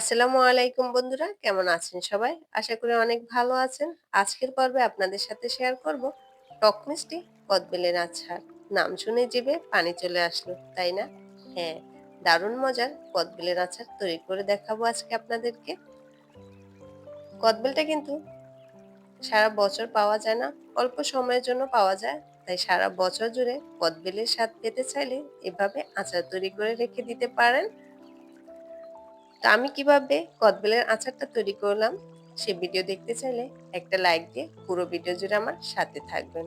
আসসালামু আলাইকুম বন্ধুরা, কেমন আছেন সবাই? আশা করি অনেক ভালো আছেন। আজকের পর্বে আপনাদের সাথে শেয়ার করব টক মিষ্টি কদবেলের আচার। নাম শুনে জিভে পানি চলে আসলো, তাই না? হ্যাঁ দারুণ মজার কদবেলের আচার তৈরি করে দেখাবো আজকে আপনাদেরকে। কদবেলটা কিন্তু সারা বছর পাওয়া যায় না, অল্প সময়ের জন্য পাওয়া যায়। তাই সারা বছর জুড়ে কদবেলের স্বাদ পেতে চাইলে এভাবে আচার তৈরি করে রেখে দিতে পারেন। তো আমি কীভাবে কদবেলের আচারটা তৈরি করলাম, সে ভিডিও দেখতে চাইলে একটা লাইক দিয়ে পুরো ভিডিও জুড়ে আমার সাথে থাকবেন।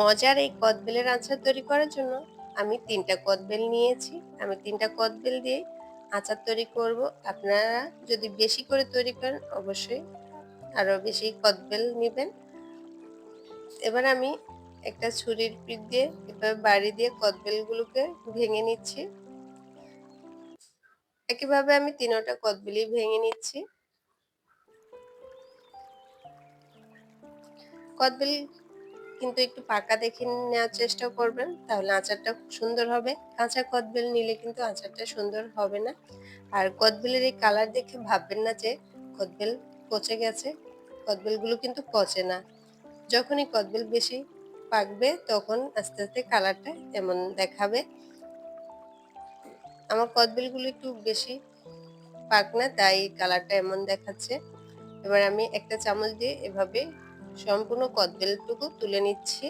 মজার এই কদবেলের আচার তৈরি করার জন্য আমি তিনটা কদবেল নিয়েছি। আমি তিনটা কদবেল দিয়ে আচার তৈরি করব। আপনারা যদি বেশি করে তৈরি করেন, অবশ্যই আরও বেশি কদবেল নেবেন। এবার আমি একটা ছুরির পিঠ দিয়ে, এভাবে বাড়ি দিয়ে কদবেলগুলোকে ভেঙে নিচ্ছি। একইভাবে আমি তিনোটা কদবেলি ভেঙে নিচ্ছি। কদবেল কিন্তু একটু পাকা দেখে নেওয়ার চেষ্টা করবেন, তাহলে আচারটা খুব সুন্দর হবে। কাঁচা কদবেল নিলে কিন্তু আচারটা সুন্দর হবে না। আর কদবেলের এই কালার দেখে ভাববেন না যে কদবেল পচে গেছে, কদবেলগুলো কিন্তু পচে না। যখনই কদবেল বেশি পাকবে, তখন আস্তে আস্তে কালারটা এমন দেখাবে। আমার কদবেলগুলো একটু বেশি পাক না, তাই কালারটা এমন দেখাচ্ছে। এবার আমি একটা চামচ দিয়ে এভাবে সম্পূর্ণ কদবেলটুকু তুলে নিচ্ছি।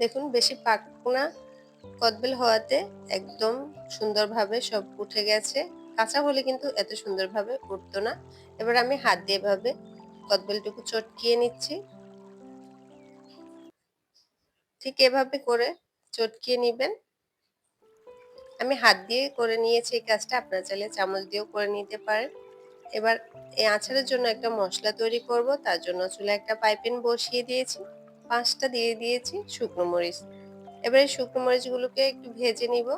দেখুন, বেশি পাক না, কদবেল হওয়াতে একদম সুন্দরভাবে সব উঠে গেছে। কাঁচা হলে কিন্তু এত সুন্দরভাবে উঠতো না। এবার আমি হাত দিয়ে এভাবে কদবেলটুকু চটকিয়ে নিচ্ছি। ঠিক এভাবে করে চটকিয়ে নেবেন। আমি হাত দিয়ে করে নিয়েছি এই কাজটা, আপনারা চাইলে চামচ দিয়েও করে নিতে পারেন। এবার এই আচারের জন্য একটা মশলা তৈরি করব, তার জন্য চুলে একটা পাইপেন বসিয়ে দিয়েছি, পাঁচটা দিয়ে দিয়েছি শুকনো মরিচ। এবার এই শুকনো মরিচগুলোকে একটু ভেজে নিব।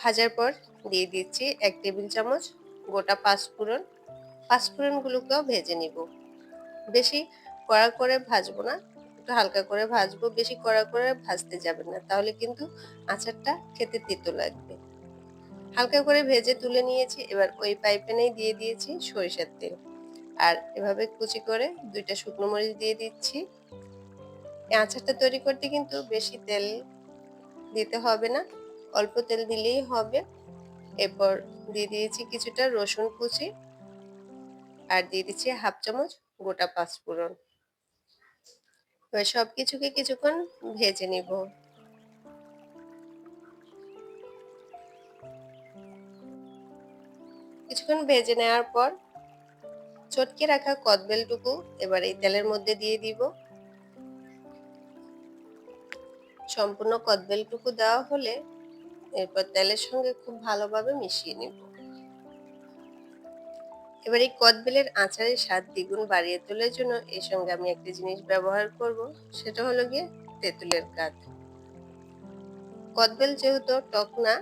ভাজার পর দিয়ে দিচ্ছি এক টেবিল চামচ গোটা পাঁচফোড়ন। পাঁচফোড়নগুলোকেও ভেজে নিব। বেশি কড়া করে ভাজবো না একটু হালকা করে ভাজবো, বেশি কড়া করে ভাজতে যাবেন না। তাহলে কিন্তু আচারটা খেতে তেতো লাগবে। হালকা করে ভেজে তুলে নিয়েছি, এবার ওই পাইপেনেই দিয়ে দিয়েছি সরিষার তেল। আর এভাবে কুচি করে দুইটা শুকনো মরিচ দিয়ে দিচ্ছি। এই আচারটা তৈরি করতে কিন্তু বেশি তেল দিতে হবে না, অল্প তেল দিলেই হবে। এরপর দিয়ে দিয়েছি কিছুটা রসুন কুচি, আর দিয়ে দিচ্ছি হাফ চামচ গোটা পাঁচফোড়ন। এবার সব কিছুকে কিছুক্ষণ ভেজে নিব। কিছুক্ষণ ভেজে নেওয়ার পর চটকে রাখা কদবেলটুকু এবার এই তেলের মধ্যে দিয়ে দিব। সম্পূর্ণ কদবেলটুকু দেওয়া হলে এরপর তেলের সঙ্গে খুব ভালোভাবে মিশিয়ে নিব। এবার এই কদবেলের আচারের স্বাদ দ্বিগুণ বাড়িয়ে তোলার জন্য এর সঙ্গে আমি একটা জিনিস ব্যবহার করব, সেটা হলো গিয়ে তেঁতুলের কাঠ কদবেল যেহেতু টক না,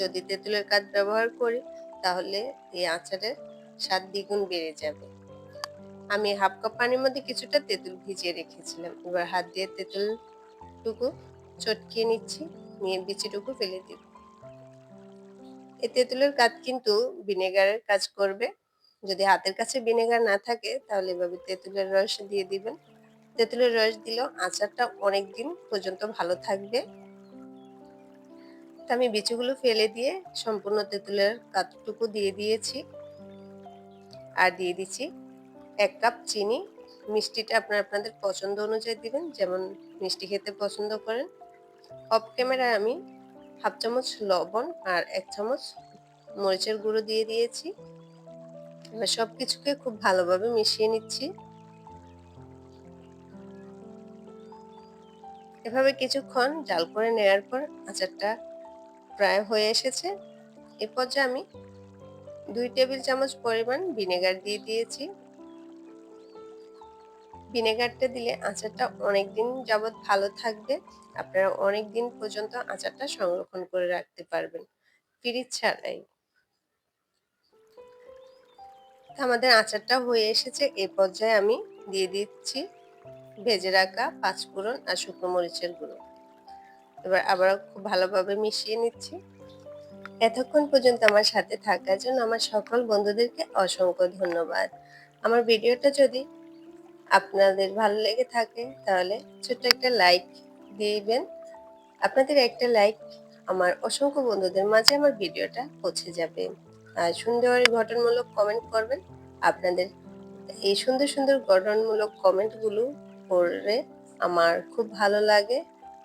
যদি তেঁতুলের কাঠ ব্যবহার করি, তাহলে এই আচারের স্বাদ দ্বিগুণ বেড়ে যাবে। আমি হাফ কাপ পানির মধ্যে কিছুটা তেঁতুল ভিজিয়ে রেখেছিলাম। এবার হাত দিয়ে তেঁতুলটুকু চটকিয়ে নিচ্ছি, নিয়ে বিচিটুকু ফেলে দিব। তেঁতুলের কাজ কিন্তু ভিনেগারের কাজ করবে। যদি হাতের কাছে ভিনেগার না থাকে, তাহলে এভাবে তেঁতুলের রস দিয়ে দিবেন। তেঁতুলের রস দিলেও আচারটা অনেক দিন পর্যন্ত ভালো থাকবে। আমি বিচুগুলো ফেলে দিয়ে সম্পূর্ণ তেঁতুলের কাতটুকু দিয়ে দিয়েছি। আর দিয়ে দিচ্ছি এক কাপ চিনি। মিষ্টিটা আপনার আপনাদের পছন্দ অনুযায়ী দিবেন, যেমন মিষ্টি খেতে পছন্দ করেন। অফ ক্যামেরায় আমি হাফ চামচ লবণ আর এক চামচ মরিচের গুঁড়ো দিয়ে দিয়েছি। এবার সব কিছুকে খুব ভালোভাবে মিশিয়ে নিচ্ছি। এভাবে কিছুক্ষণ জাল করে নেওয়ার পর আচারটা প্রায় হয়ে এসেছে। এ পর্যায়ে আমি দুই টেবিল চামচ পরিমাণ ভিনেগার দিয়ে দিয়েছি। ভিনেগারটা দিলে আচারটা অনেক দিন যাবৎ ভালো থাকবে। আপনারা অনেক দিন পর্যন্ত আচারটা সংরক্ষণ করে রাখতে পারবেন। ফ্রিজ ছাড়াই। আমাদের আচারটা হয়ে এসেছে। এ পর্যায়ে আমি দিয়ে দিচ্ছি ভেজে রাখা পাঁচফোড়ন আর শুকনো মরিচের গুঁড়ো। এবার আবারও খুব ভালোভাবে মিশিয়ে নিচ্ছি। এতক্ষণ পর্যন্ত আমার সাথে থাকার জন্য আমার সকল বন্ধুদেরকে অসংখ্য ধন্যবাদ। আমার ভিডিওটা যদি আপনাদের ভালো লেগে থাকে, তাহলে ছোট্ট একটা লাইক দিবেন। আপনাদের একটা লাইক আমার অসংখ্য বন্ধুদের মাঝে আমার ভিডিওটা পৌঁছে যাবে। আর সুন্দর গঠনমূলক কমেন্ট করবেন। আপনাদের এই সুন্দর সুন্দর গঠনমূলক কমেন্টগুলো পড়লে আমার খুব ভালো লাগে।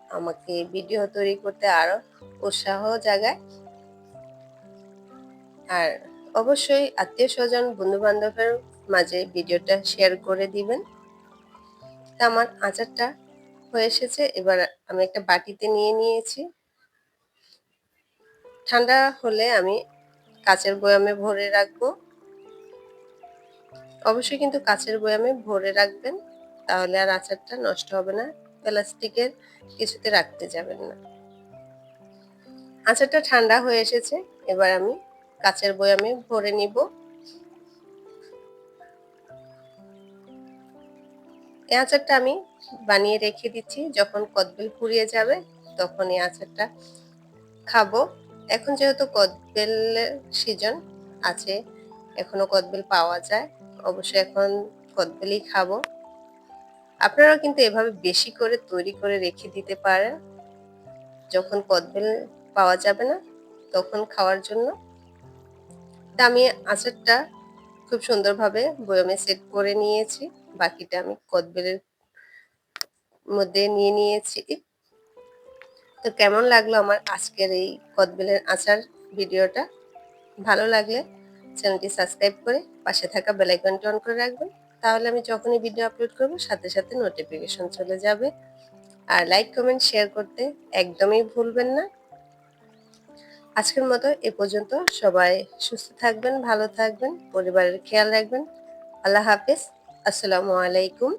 আমাকে ভিডিও তৈরি করতে আরও উৎসাহ জাগায়। আর অবশ্যই আত্মীয় স্বজন বন্ধু বান্ধবের মাঝে ভিডিওটা শেয়ার করে দিবেন। তা আমার আচারটা হয়ে এসেছে, এবার আমি একটা বাটিতে নিয়ে নিয়েছি। ঠান্ডা হলে আমি কাচের বয়ামে ভরে রাখব। অবশ্যই কিন্তু কাচের বয়ামে ভরে রাখবেন, তাহলে আর আচারটা নষ্ট হবে না, প্লাস্টিকের কিছুতে রাখতে যাবেন না। আচারটা ঠান্ডা হয়ে এসেছে, এবার আমি কাচের বয়ামে ভরে নিব। আচারটা আমি বানিয়ে রেখে দিচ্ছি। যখন কদবেল ফুরিয়ে যাবে, তখন এই আচারটা খাব। এখন যেহেতু কদবেলের সিজন আছে, এখনও কদবেল পাওয়া যায়, অবশ্যই এখন কদবেলই খাব। আপনারাও কিন্তু এভাবে বেশি করে তৈরি করে রেখে দিতে পারেন। যখন কদবেল পাওয়া যাবে না, তখন খাওয়ার জন্য। তা আমি আচারটা খুব সুন্দরভাবে বয়মে সেট করে নিয়েছি। বাকিটা আমি কদবেলের মধ্যে নিয়ে নিয়েছি। তো কেমন লাগল আমার আজকের এই কদবেলের আচার ভিডিওটা? ভালো লাগলে চ্যানেলটি সাবস্ক্রাইব করে পাশে থাকা বেলাইকনটি অন করে রাখবেন। তাহলে আমি যখনই ভিডিও আপলোড করব, সাথে সাথে নোটিফিকেশন চলে যাবে। আর লাইক, কমেন্ট, শেয়ার করতে একদমই ভুলবেন না। আজকের মতো এ পর্যন্ত। সবাই সুস্থ থাকবেন, ভালো থাকবেন, পরিবারের খেয়াল রাখবেন। আল্লাহ হাফিজ। আসসালামু আলাইকুম।